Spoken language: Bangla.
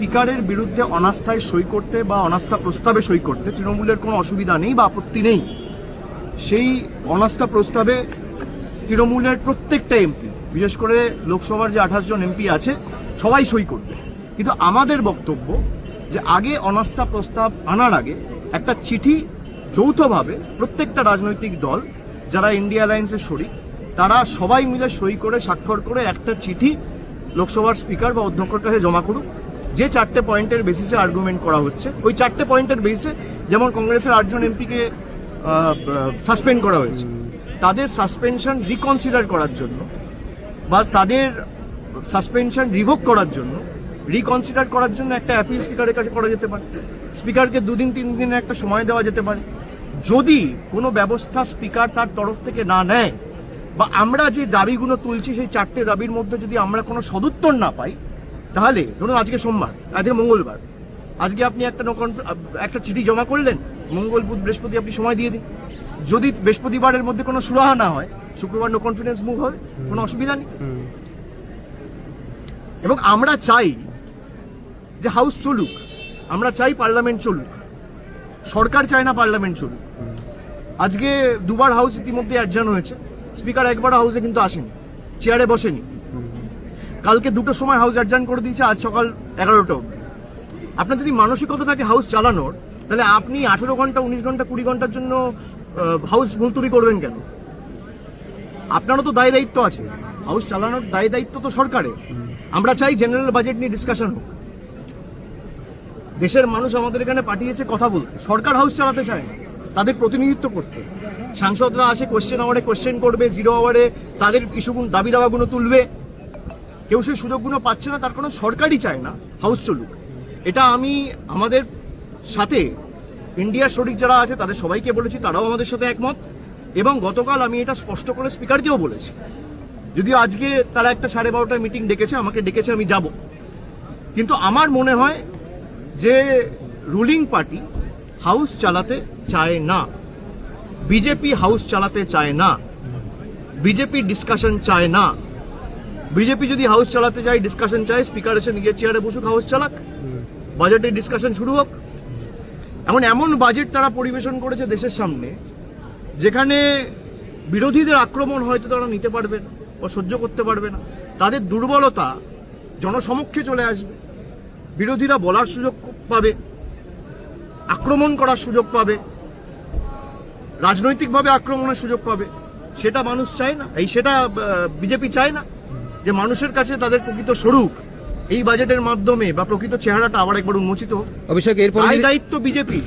স্পিকারের বিরুদ্ধে অনাস্থায় সই করতে বা অনাস্থা প্রস্তাবে সই করতে তৃণমূলের কোনো অসুবিধা নেই বা আপত্তি নেই। সেই অনাস্থা প্রস্তাবে তৃণমূলের প্রত্যেকটা এমপি, বিশেষ করে লোকসভার যে আঠাশ জন এমপি আছে, সবাই সই করবে। কিন্তু আমাদের বক্তব্য যে আগে অনাস্থা প্রস্তাব আনার আগে একটা চিঠি যৌথভাবে প্রত্যেকটা রাজনৈতিক দল, যারা ইন্ডিয়া অ্যালায়েন্সের শরিক, তারা সবাই মিলে সই করে স্বাক্ষর করে একটা চিঠি লোকসভার স্পিকার বা অধ্যক্ষর কাছে জমা করুক। যে চারটে পয়েন্টের বেসিসে আর্গুমেন্ট করা হচ্ছে, ওই চারটে পয়েন্টের বেসিসে যেমন কংগ্রেসের আটজন এমপিকে সাসপেন্ড করা হয়েছে, তাদের সাসপেনশন রিকনসিডার করার জন্য বা তাদের সাসপেনশন রিভোক করার জন্য রিকনসিডার করার জন্য একটা অ্যাপিল স্পিকারের কাছে করা যেতে পারে। স্পিকারকে দুদিন, তিন দিনের একটা সময় দেওয়া যেতে পারে। যদি কোনো ব্যবস্থা স্পিকার তার তরফ থেকে না নেয় বা আমরা যে দাবিগুলো তুলছি সেই চারটে দাবির মধ্যে যদি আমরা কোনো সদুত্তর না পাই তাহলে ধরুন আজকে সোমবার আজকে মঙ্গলবার আজকে আপনি একটা একটা চিঠি জমা করলেন মঙ্গল বুধ বৃহস্পতি আপনি সময় দিয়ে দিন। যদি বৃহস্পতিবারের মধ্যে কোনো সুরাহা না হয় শুক্রবার নো কনফিডেন্স মুভ হবে কোনো অসুবিধা নেই। এবং আমরা চাই যে হাউস চলুক আমরা চাই পার্লামেন্ট চলুক সরকার চায় না পার্লামেন্ট চলুক। আজকে দুবার হাউস ইতিমধ্যে অ্যাডজান হয়েছে স্পিকার একবার হাউসে কিন্তু আসেনি চেয়ারে বসেনি। কালকে দুটোর সময় হাউস অ্যাডজান করে দিয়েছে, আজ সকাল এগারোটা অবধি। আপনার যদি মানসিকতা থাকে হাউস চালানোর, তাহলে আপনি আঠেরো ঘণ্টা, উনিশ ঘণ্টা, কুড়ি ঘণ্টার জন্য হাউস মুলতুবি করবেন কেন? আপনারও তো দায় দায়িত্ব আছে। হাউস চালানোর দায় দায়িত্ব তো সরকারের। আমরা চাই জেনারেল বাজেট নিয়ে ডিসকাশন হোক। দেশের মানুষ আমাদের এখানে পাঠিয়েছে কথা বলতে। সরকার হাউস চালাতে চায় না। তাদের প্রতিনিধিত্ব করতে। সাংসদরা আসে কোশ্চেন আওয়ারে কোশ্চেন করবে জিরো আওয়ারে তাদের ইস্যুগুলো দাবি দাবাগুলো তুলবে। কেউ সেই সুযোগগুলো পাচ্ছে না, তার কোনো সরকারই চায় না হাউস চলুক। এটা আমি আমাদের সাথে ইন্ডিয়ার শরিক যারা আছে, তাদের সবাইকে বলেছি, তারাও আমাদের সাথে একমত। এবং গতকাল আমি এটা স্পষ্ট করে স্পিকারকেও বলেছি। যদিও আজকে তারা একটা সাড়ে বারোটায় মিটিং ডেকেছে, আমাকে ডেকেছে, আমি যাব। কিন্তু আমার মনে হয় যে রুলিং পার্টি হাউস চালাতে চায় না। বিজেপি হাউস চালাতে চায় না। বিজেপি ডিসকাশন চায় না। বিজেপি যদি হাউস চালাতে চায় ডিসকাশন চায় স্পিকার এসে নিজের চেয়ারে বসুক হাউস চালাক। বাজেটের ডিসকাশন শুরু হোক। এমন এমন বাজেট তারা পরিবেশন করেছে দেশের সামনে, যেখানে বিরোধীদের আক্রমণ হয়তো তারা নিতে পারবে না বা সহ্য করতে পারবে না। তাদের দুর্বলতা জনসমক্ষে চলে আসবে। বিরোধীরা বলার সুযোগ পাবে, আক্রমণ করার সুযোগ পাবে, রাজনৈতিকভাবে আক্রমণের সুযোগ পাবে। সেটা মানুষ চায় না। এই সেটা বিজেপি চায় না। যে মানুষের কাছে তাদের প্রকৃত স্বরূপ এই বাজেটের মাধ্যমে বা প্রকৃত চেহারাটা আবার একবার উন্মোচিত। অভিষেক এরপর দায়িত্ব বিজেপি